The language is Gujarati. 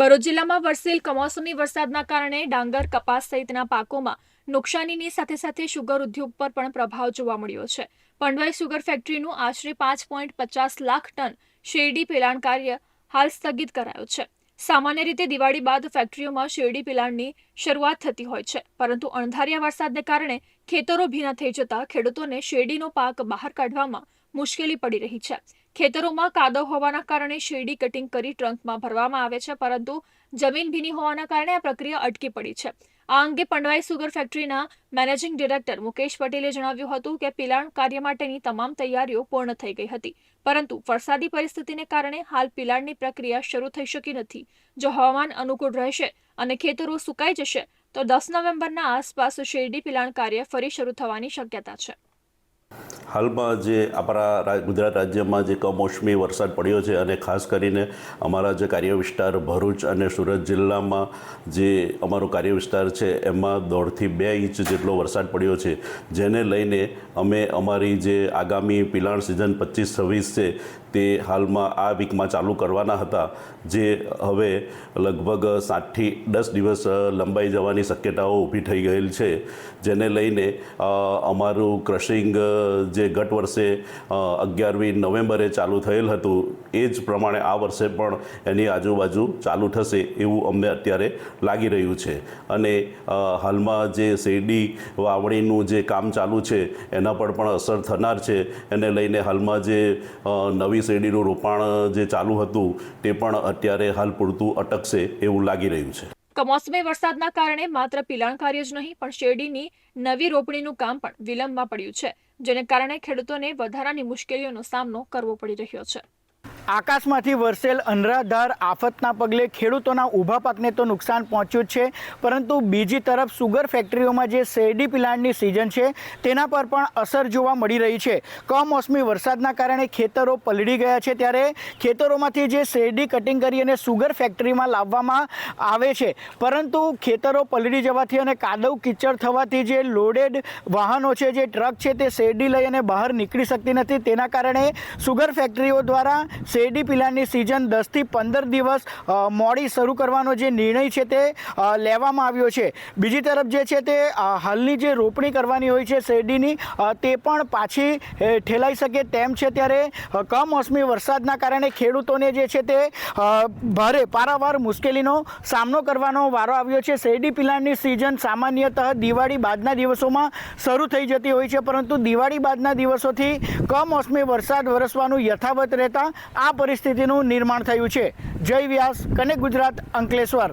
ભરૂચ જિલ્લામાં વરસેલ કમોસમી વરસાદના કારણે ડાંગર, કપાસ સહિતના પાકોમાં નુકસાનીની સાથે સાથે શુગર ઉદ્યોગ પર પણ પ્રભાવ જોવા મળ્યો છે. પંડવાઈ શુગર ફેક્ટરીનું આશરે પાંચ પોઈન્ટ પચાસ લાખ ટન શેરડી પેલાણ કાર્ય હાલ સ્થગિત કરાયું છે. સામાન્ય રીતે દિવાળી બાદ ફેક્ટરીઓમાં શેરડી પેલાણની શરૂઆત થતી હોય છે, પરંતુ અણધાર્યા વરસાદને કારણે ખેતરો ભીના થઈ જતા ખેડૂતોને શેરડીનો પાક બહાર કાઢવામાં મુશ્કેલી પડી રહી છે. ખેતરોમાં કાદવ હોવાના કારણે શેરડી કટિંગ કરી ટ્રંકમાં ભરવામાં આવે છે, પરંતુ જમીન ભીની હોવાના કારણે આ પ્રક્રિયા અટકી પડી છે. આ અંગે પંડવાઈ સુગર ફેક્ટરીના મેનેજિંગ ડિરેક્ટર મુકેશ પટેલે જણાવ્યું હતું કે પિલાણ કાર્ય માટેની તમામ તૈયારીઓ પૂર્ણ થઈ ગઈ હતી, પરંતુ વરસાદી પરિસ્થિતિને કારણે હાલ પિલાણની પ્રક્રિયા શરૂ થઈ શકી નથી. જો હવામાન અનુકૂળ રહેશે અને ખેતરો સુકાઈ જશે, તો દસ નવેમ્બરના આસપાસ શેરડી પિલાણ કાર્ય ફરી શરૂ થવાની શક્યતા છે. હાલમાં જે આપણા ગુજરાત રાજ્યમાં જે કમોસમી વરસાદ પડ્યો છે અને ખાસ કરીને અમારા જે કાર્ય વિસ્તાર ભરૂચ અને સુરત જિલ્લામાં જે અમારો કાર્ય વિસ્તાર છે એમાં દોઢથી બે ઇંચ જેટલો વરસાદ પડ્યો છે. જેને લઈને અમે અમારી જે આગામી પિલાણ સિઝન પચીસ છવ્વીસ છે તે હાલમાં આ વીકમાં ચાલુ કરવાના હતા. જે હવે લગભગ સાતથી દસ દિવસ લંબાઈ જવાની શક્યતાઓ ઊભી થઈ ગયેલ છે. જેને લઈને અમારું ક્રશિંગ અ, જે ગત વર્ષે અગિયારમી નવેમ્બરે ચાલુ થયેલ હતું, એ જ પ્રમાણે આ વર્ષે પણ એની આજુબાજુ ચાલુ થશે એવું અમને અત્યારે લાગી રહ્યું છે. અને હાલમાં જે શેરડી વાવણીનું જે કામ ચાલુ છે, એના પર પણ અસર થનાર છે. એને લઈને હાલમાં જે નવી શેરડીનું રોપાણ જે ચાલુ હતું, તે પણ અત્યારે હાલ પૂરતું અટકશે એવું લાગી રહ્યું છે. કમોસમી વરસાદના કારણે માત્ર પિલાણ કાર્ય જ નહીં, પણ શેરડીની નવી રોપણીનું કામ પણ વિલંબમાં પડ્યું છે, જેને કારણે ખેડૂતોને વધારાની મુશ્કેલીઓનો સામનો કરવો પડી રહ્યો છે. આકાશમાંથી વરસેલ અનરાધાર આફતના પગલે ખેડૂતોના ઊભા પાકને તો નુકસાન પહોંચ્યું જ છે, પરંતુ બીજી તરફ સુગર ફેક્ટરીઓમાં જે શેરડી પિલાણની સિઝન છે, તેના પર પણ અસર જોવા મળી રહી છે. કમોસમી વરસાદના કારણે ખેતરો પલળી ગયા છે, ત્યારે ખેતરોમાંથી જે શેરડી કટિંગ કરી અને સુગર ફેક્ટરીમાં લાવવામાં આવે છે, પરંતુ ખેતરો પલળી જવાથી અને કાદવ કિચડ થવાથી જે લોડેડ વાહનો છે, જે ટ્રક છે, તે શેરડી લઈ અને બહાર નીકળી શકતી નથી. તેના કારણે સુગર ફેક્ટરીઓ દ્વારા શેરડી પિલાની સિઝન દસથી પંદર દિવસ મોડી શરૂ કરવાનો જે નિર્ણય છે તે લેવામાં આવ્યો છે. બીજી તરફ જે છે તે હાલની જે રોપણી કરવાની હોય છે શેરડીની તે પણ પાછી ઠેલાઈ શકે તેમ છે ત્યારે કમોસમી વરસાદના કારણે ખેડૂતોને જે છે તે ભારે પારાવાર મુશ્કેલીનો સામનો કરવાનો વારો આવ્યો છે. શેરડી પિલાણની સિઝન સામાન્યતઃ દિવાળી બાદના દિવસોમાં શરૂ થઈ જતી હોય છે, પરંતુ દિવાળી બાદના દિવસોથી કમોસમી વરસાદ વરસવાનું યથાવત રહેતા આ પરિસ્થિતિનું નિર્માણ થયું છે. જય વ્યાસ કનેક્ટ ગુજરાત અંકલેશ્વર?